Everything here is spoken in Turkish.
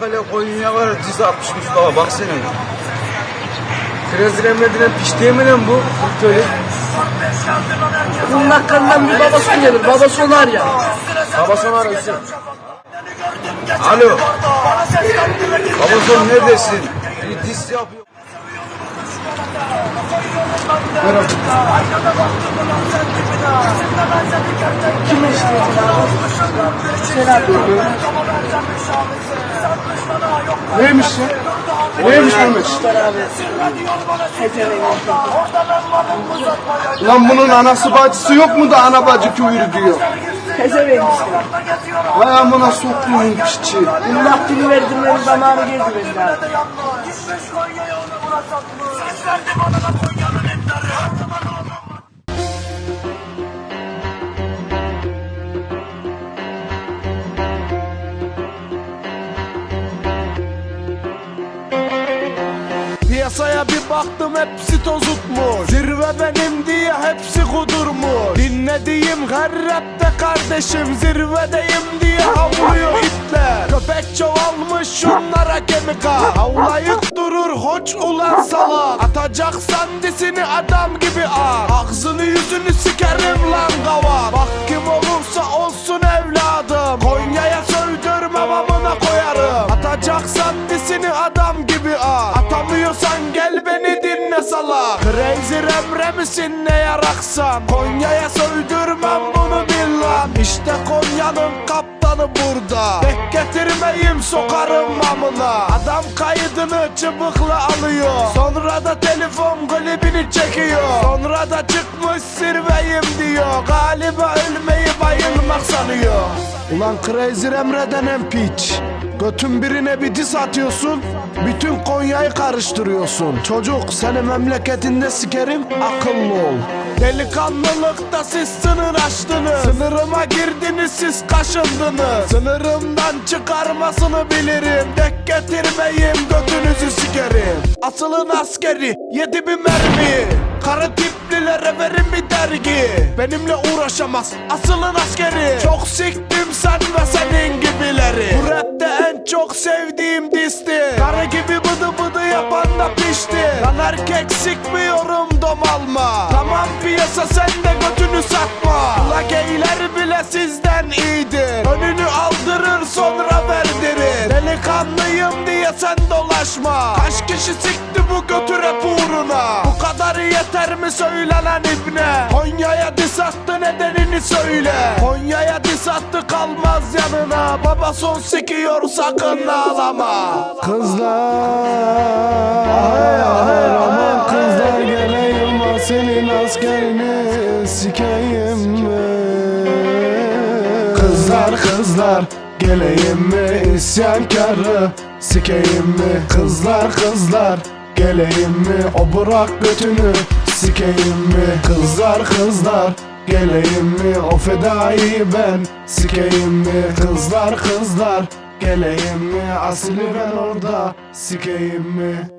Bak hele Konya var diz atmış Mustafa baksana. Krezir emredilen piş değil mi lan bu? Böyle Bunun hakkından bir babası gelir. Babası onar ya. babasını arasın. Alo. Babasın neredesin? Bir diz yapıyor. Kime istiyorsun abi? Sen abi. Neymiş ya? Neymiş Mehmet? Lan bunun anası bacısı yok mu da ana bacı kuyruğu diyor. Pezevenk işte. Vay amına soktuğun piçi. Bunun hakkını verdirmenin zamanı geldi bende abi. Piyasaya bir baktım hepsi tozutmuş Zirve benim diye hepsi kudurmuş. Dinlediğim her rapte kardeşim Zirvedeyim diye havlıyor itler Köpek çoğalmış şunlara kemika Havlayıp durur hoç ulan sala Atacaksan disini adam gibi at. Ağzını yüzünü sikerim lan kava Bak kim sala Crazy remre misin ne yaraksan? Konya'ya sövdürmem bunu bil lan. İşte Konya'nın kaptanı burada. Tek getirmeyim sokarım amına. Adam kaydını çıbıkla alıyor. Sonra da telefon klibini çekiyor. Sonra da çıkmış zirveyim diyor. Galiba ölmeyi bayılmak sanıyor. Ulan Crazy Emre denen piç Götün birine bir diss atıyorsun Bütün Konya'yı karıştırıyorsun. Çocuk seni memleketinde sikerim akıllı ol. Delikanlılıkta siz sınır aştınız. Sınırıma girdiniz siz kaşındınız. Sınırımdan çıkarmasını bilirim. Dek getirmeyim götünüzü sikerim Asılın askeri yedi bir mermi. Karı tiplilere verin bir dergi. Benimle uğraşamaz asılın askeri. Çok siktim sen ve senin gibileri. Bu rapte en çok sevdiğim disti. Karı gibi bıdı bıdı yapan da pişti. Lan erkek sikmiyorum dom alma. Tamam piyasa sen de götünü satma. La geyler bile sizden iyidir. Önünü aldırır dolaşma Kaç kişi sikti bu götü rap uğruna? Bu kadar yeter mi söylenen ibne? Konya'ya dis attı nedenini söyle. Konya'ya dis attı kalmaz yanına. Baba son sikiyor sakın ağlama. Kızlar Aman kızlar geleyim ha senin askerini sikeyim mi? Kızlar kızlar geleyim mi isyankarı sikeyim mi? Kızlar kızlar geleyim mi o bırak götünü sikeyim mi? Kızlar kızlar geleyim mi o fedai ben sikeyim mi? Kızlar kızlar geleyim mi asili ben orada sikeyim mi?